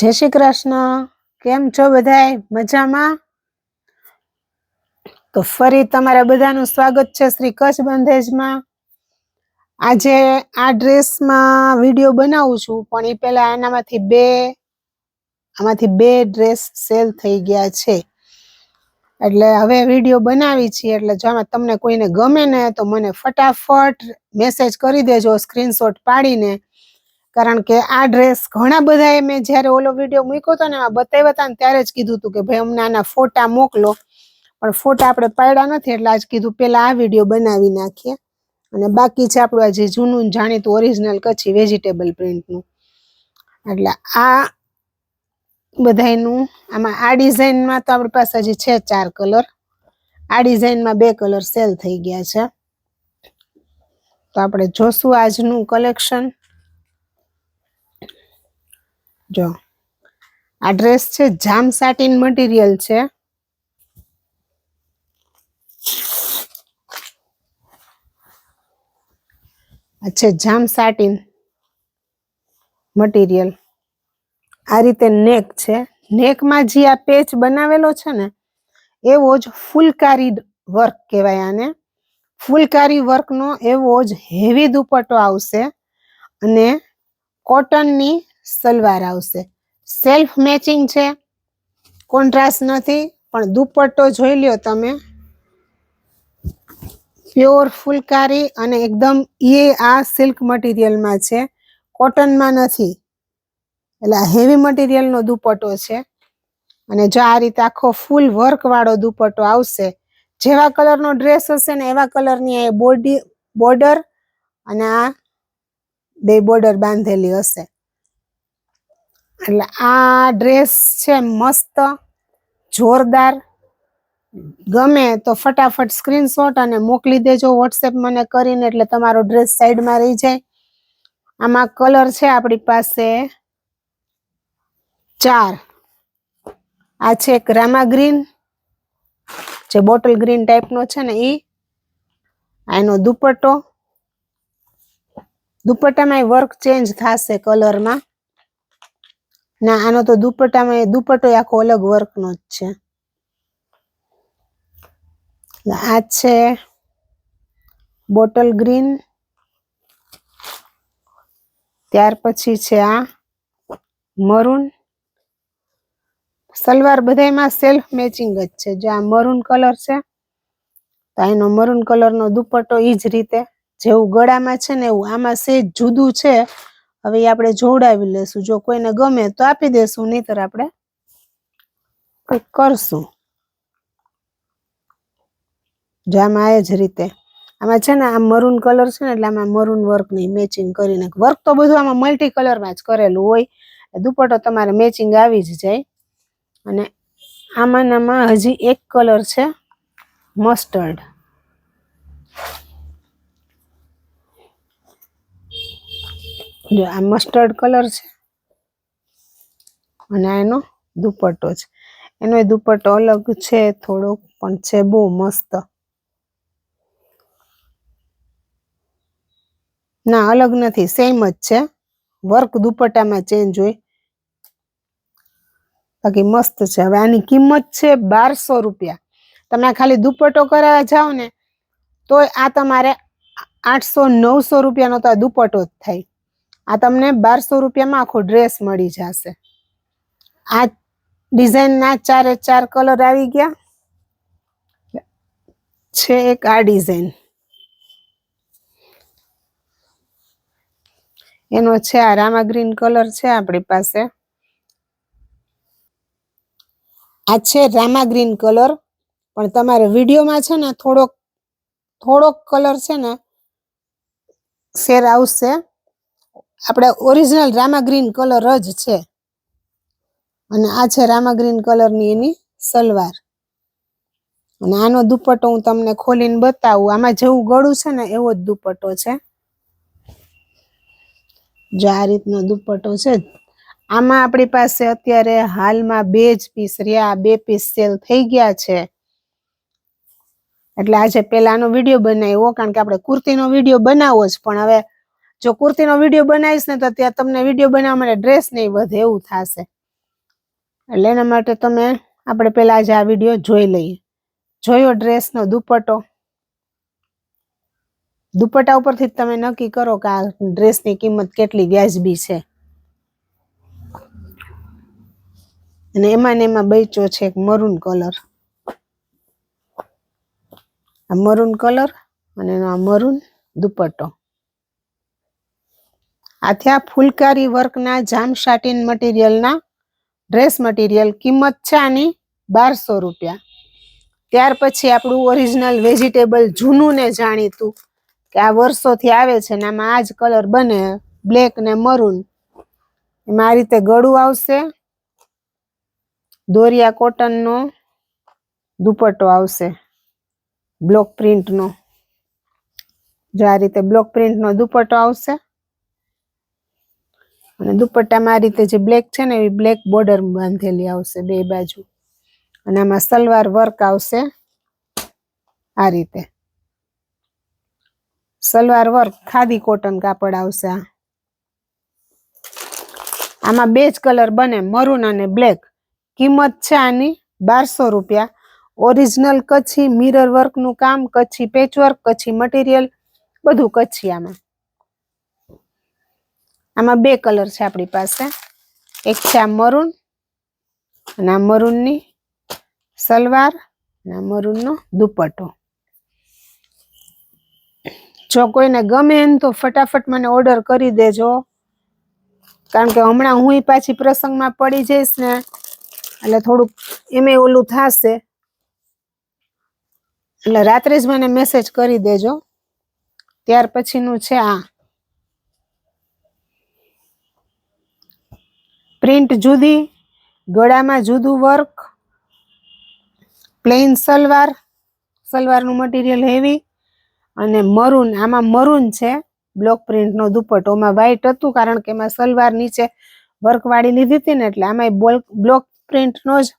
જય શ્રી કૃષ્ણ. કેમ છો બધાય? મજામાં? તો ફરી તમારા બધાનું સ્વાગત છે શ્રી કચ્છ બંધેજમાં. આજે આ ડ્રેસમાં વીડિયો બનાવું છું, પણ એ પહેલા એનામાંથી બે, આમાંથી બે ડ્રેસ સેલ થઈ ગયા છે. એટલે હવે વીડિયો બનાવી છીએ, એટલે જો આમાં તમને કોઈને ગમે ને તો મને ફટાફટ મેસેજ કરી દેજો, સ્ક્રીનશોટ પાડીને. કારણ કે આ ડ્રેસ ઘણા બધાએ મેં જ્યારે ઓલો વીડિયો મૂક્યો હતો ને એમાં બતાવ્યા હતા ને ત્યારે જ કીધું હતું કે ભાઈ અમને આના ફોટા મોકલો. પણ ફોટા આપણે પાડ્યા નથી એટલે આજ કીધું પેલા આ વીડિયો બનાવી નાખીએ. અને બાકી છે આપણું આ જે જૂનું જાણીતું ઓરિજિનલ કચ્છી વેજીટેબલ પ્રિન્ટનું એટલે આ બધાયનું, આમાં આ ડિઝાઇનમાં તો આપણી પાસે હજી છે ચાર કલર આ ડિઝાઇનમાં બે કલર સેલ થઈ ગયા છે. તો આપણે જોશું આજનું કલેક્શન જો. આ ડ્રેસ છે, જામ સાટીન મટીરિયલ છે. અચ્છા જામ સાટીન મટીરિયલ આ રીતે નેક છે. નેકમાં જે આ પેચ બનાવેલો છે ને, એવો જ ફૂલકારી વર્ક કહેવાય આને. ફૂલકારી વર્કનો એવો જ હેવી દુપટ્ટો આવશે અને કોટનની સલવાર આવશે. સેલ્ફ મેચિંગ છે. કોન્ટ્રાસ્ટ નથી, પણ દુપટ્ટો જોઈ લ્યો તમે. પ્યોર ફૂલકારી અને એકદમ એ આ સિલ્ક મટીરિયલમાં છે. કોટનમાં નથી. એટલે હેવી મટીરિયલનો દુપટ્ટો છે. અને જો આ રીતે આખો ફૂલ વર્કવાળો દુપટ્ટો આવશે, જેવા કલરનો ડ્રેસ હશે ને એવા કલરની આ બોડી બોર્ડર અને આ બે બોર્ડર બાંધેલી હશે. એટલે આ ડ્રેસ છે મસ્ત, જોરદાર. ગમે તો ફટાફટ સ્ક્રીનશોટ અને મોકલી દેજો વોટ્સએપ મને કરીને, એટલે તમારો ડ્રેસ સાઈડમાં રહી જાય. આમાં કલર છે આપણી પાસે ચાર. આ છે એક રામા ગ્રીન જે બોટલ ગ્રીન ટાઈપનો છે ને આ એનો દુપટ્ટો. દુપટ્ટામાં વર્ક ચેન્જ થશે કલરમાં ના, આનો તો દુપટ્ટામાં દુપટ્ટો આખો અલગ વર્કનો જ છે. આ છે બોટલ ગ્રીન. ત્યાર પછી છે આ મરૂન. સલવાર બધામાં સેલ્ફ મેચિંગ જ છે. જો આ મરૂન કલર છે, તો એનો મરૂન કલરનો દુપટ્ટો એ જ રીતે, જેવું ગળામાં છે ને એવું આમાં સેજ જુદું છે હવે આપણે જોડાવી લેશું. જો કોઈને ગમે તો આપી દેશું, નહીતર આપણે કંઈક કરશું. જો આમાં આ જ રીતે. આમાં છે ને આ મરૂન કલર છે ને, એટલે આમાં મરૂન વર્ક નહીં મેચિંગ કરીને. વર્ક તો બધું આમાં મલ્ટી કલરમાં જ કરેલું હોય. દુપટ્ટો તમારે મેચિંગ આવી જ જાય. અને આમાંનામાં હજી એક કલર છે મસ્ટર્ડ જો આ મસ્ટર્ડ કલર છે. અને આ એનો દુપટ્ટો છે. એનો દુપટ્ટો અલગ છે, થોડોક, પણ છે બહુ મસ્ત. ના, અલગ નથી સેમ જ છે. વર્ક દુપટ્ટામાં ચેન્જ હોય. બાકી મસ્ત છે. હવે આની કિંમત છે બારસો રૂપિયા. તમે ખાલી દુપટ્ટો કરાવવા જાઓ ને, તોય આ તમારે આઠસો નવસો રૂપિયાનો તો આ દુપટ્ટો જ થાય. આ તમને બારસો રૂપિયામાં આખો ડ્રેસ મળી જશે. આ ડિઝાઇનના ચારે ચાર કલર આવી ગયા. છે એક આ ડિઝાઇન એનો છે આ રામા ગ્રીન કલર છે આપણી પાસે. આ છે રામા ગ્રીન કલર પણ તમારે વિડીયોમાં છે ને થોડોક થોડોક કલર છે ને શેર આવશે. આપણે ઓરિજિનલ રામા ગ્રીન કલર જ છે. અને આ છે રામા ગ્રીન કલરની એની સલવાર. અને આનો દુપટ્ટો હું તમને ખોલીને બતાવું. આમાં જેવું ગળું છે ને એવો જ દુપટ્ટો છે. જો આ રીતનો દુપટ્ટો છે આમાં આપણી પાસે અત્યારે હાલમાં બે જ પીસ રહ્યા. બે પીસ સેલ થઈ ગયા છે. એટલે આજે પેલાનો વીડિયો બનાવ્યો, કારણ કે આપણે કુર્તીનો વીડિયો બનાવવો જ. પણ હવે જો કુર્તીનો વીડિયો બનાવીશ ને તો ત્યાં તમને વીડિયો બનાવવા માટે ડ્રેસ નહીં વધે એવું થશે. એટલે એના માટે તમે આપણે પેલા આજે આ વીડિયો જોઈ લઈએ. જોયો ડ્રેસનો દુપટ્ટો? દુપટ્ટા ઉપરથી તમે નક્કી કરો કે આ ડ્રેસની કિંમત કેટલી વ્યાજબી છે. અને એમાં ને એમાં બેચો છે એક મરૂન કલર આ મરૂન કલર અને એનો આ મરૂન દુપટ્ટો. આ ફૂલકારી વર્કના જામ શાટીન મટીરિયલના ડ્રેસ મટીરિયલ કિંમત છે આની બારસો રૂપિયા. ત્યાર પછી આપણું ઓરિજિનલ વેજીટેબલ જૂનું ને જાણીતું કે આ વર્ષોથી આવે છે ને આમાં આ જ કલર બને, બ્લેક ને મરૂન. એમાં આ રીતે ગળું આવશે, દોરિયા કોટનનો દુપટ્ટો આવશે, બ્લોક પ્રિન્ટનો. જો આ રીતે બ્લોક પ્રિન્ટનો દુપટ્ટો આવશે અને દુપટ્ટામાં આ રીતે જે બ્લેક છે ને, એવી બ્લેક બોર્ડર બાંધેલી આવશે બે બાજુ. અને આમાં સલવાર વર્ક આવશે આ રીતે. સલવાર વર્ક ખાદી કોટન કાપડ આવશે આમાં બે જ કલર બને મરૂન અને બ્લેક કિંમત છે આની બારસો રૂપિયા. ઓરિજિનલ કચ્છી મિરર વર્કનું કામ, કચ્છી પેચવર્ક કચ્છી મટીરિયલ બધું કચ્છી આમાં. આમાં બે કલર છે આપણી પાસે. એક છે આ મરૂન અને આ મરૂનની સલવાર અને આ મરૂનનો દુપટ્ટો. જો કોઈને ગમે એમ તો ફટાફટ મને ઓર્ડર કરી દેજો. કારણ કે હમણાં હું પાછી પ્રસંગમાં પડી જઈશ ને, એટલે થોડુંક એમે ઓલું થશે. એટલે રાત્રે જ મને મેસેજ કરી દેજો. ત્યાર પછીનું છે આ. પ્રિન્ટ જુદી, ગળામાં જુદું વર્ક પ્લેન સલવાર, સલવારનું મટીરિયલ હેવી અને મરૂન, આમાં મરૂન છે બ્લોક પ્રિન્ટનો દુપટ્ટો. માં વ્હાઈટ હતું કારણ કે એમાં સલવાર નીચે વર્કવાળી લીધી હતી ને એટલે આમાં બ્લોક પ્રિન્ટનો જ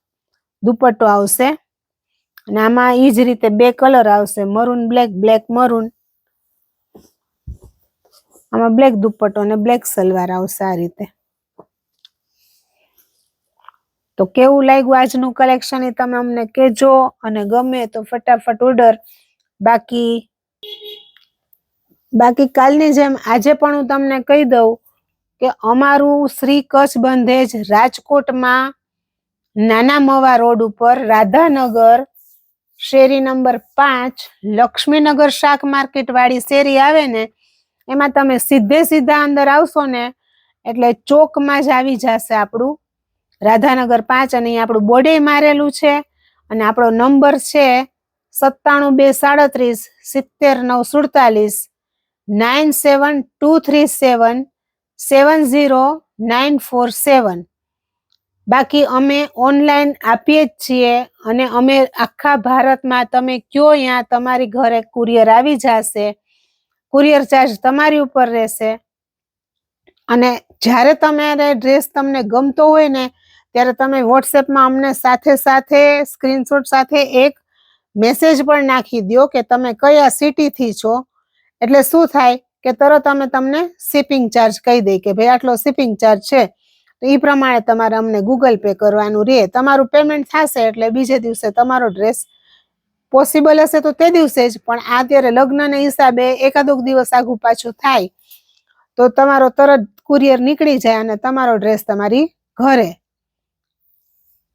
દુપટ્ટો આવશે. અને આમાં એ જ રીતે બે કલર આવશે, મરૂન બ્લેક બ્લેક મરૂન. આમાં બ્લેક દુપટ્ટો અને બ્લેક સલવાર આવશે આ રીતે. તો કેવું લાગ્યું આજનું કલેક્શન એ તમે અમને કહેજો અને ગમે તો ફટાફટ ઓર્ડર બાકી બાકી કાલની જેમ આજે પણ હું તમને કહી દઉં કે અમારું શ્રી કચ્છ બંધેજ રાજકોટમાં નાના મવા રોડ ઉપર રાધાનગર શેરી નંબર પાંચ લક્ષ્મીનગર શાક માર્કેટ વાળી શેરી આવે ને, એમાં તમે સીધે સીધા અંદર આવશો ને, એટલે ચોકમાં જ આવી જશે આપણું રાધાનગર પાંચ અને આપણું બોર્ડે મારેલું છે. અને આપણો નંબર છે સત્તાણું બે સાડત્રીસ સિત્તેર નવ સુડતાલીસ nine seven two three seven seven zero nine four seven. બાકી અમે ઓનલાઈન આપીએ જ છીએ અને અમે આખા ભારતમાં તમે કયો ત્યાં તમારી ઘરે કુરિયર આવી જશે, કુરિયર ચાર્જ તમારી ઉપર રહેશે. અને જ્યારે તમારે ડ્રેસ તમને ગમતો હોય ને ત્યારે તમે વોટ્સએપમાં અમને સાથે સાથે સ્ક્રીનશોટ સાથે એક મેસેજ પણ નાખી દો કે તમે કયા સિટીથી છો. એટલે શું થાય કે તરત અમે તમને શિપિંગ ચાર્જ કહી દઈએ કે ભાઈ આટલો શિપિંગ ચાર્જ છે. તો એ પ્રમાણે તમારે અમને ગૂગલ પે કરવાનું રહે. તમારું પેમેન્ટ થશે એટલે બીજે દિવસે તમારો ડ્રેસ પોસિબલ હશે તો તે દિવસે જ, પણ આ અત્યારે લગ્નના હિસાબે એકાદોક દિવસ આગું પાછું થાય. તો તમારો તરત કુરિયર નીકળી જાય અને તમારો ડ્રેસ તમારી ઘરે.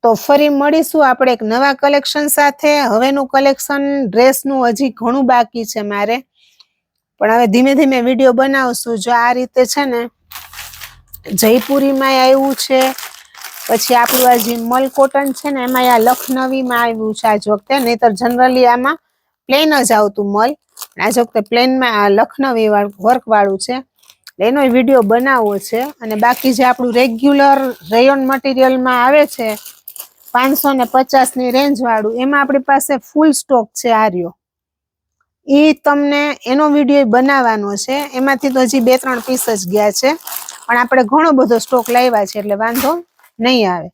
તો ફરી મળીશું આપણે એક નવા કલેક્શન સાથે. હવેનું કલેક્શન ડ્રેસનું હજી ઘણું બાકી છે મારે. પણ હવે ધીમે ધીમે વીડિયો બનાવશું. જો આ રીતે છે ને જયપુરીમાં આવ્યું છે, પછી આપણું આ જે મલ કોટન છે ને એમાં આ લખનવીમાં આવ્યું છે આજ વખતે. નહીતર જનરલી આમાં પ્લેન જ આવતું મલ આજ વખતે પ્લેનમાં આ લખનવી વર્કવાળું છે. એનો વીડિયો બનાવવો છે. અને બાકી જે આપણું રેગ્યુલર રેયોન મટીરિયલમાં આવે છે પાંચસો ને પચાસની રેન્જ વાળું. એમાં આપણી પાસે ફૂલ સ્ટોક છે આર્યો. એ તમને એનો વીડિયો બનાવવાનો છે. એમાંથી તો હજી બે ત્રણ પીસ જ ગયા છે. પણ આપણે ઘણો બધો સ્ટોક લાવ્યા છે એટલે વાંધો નહીં આવે.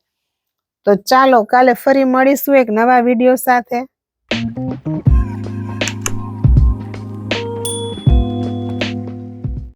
તો ચાલો કાલે ફરી મળીશું એક નવા વીડિયો સાથે.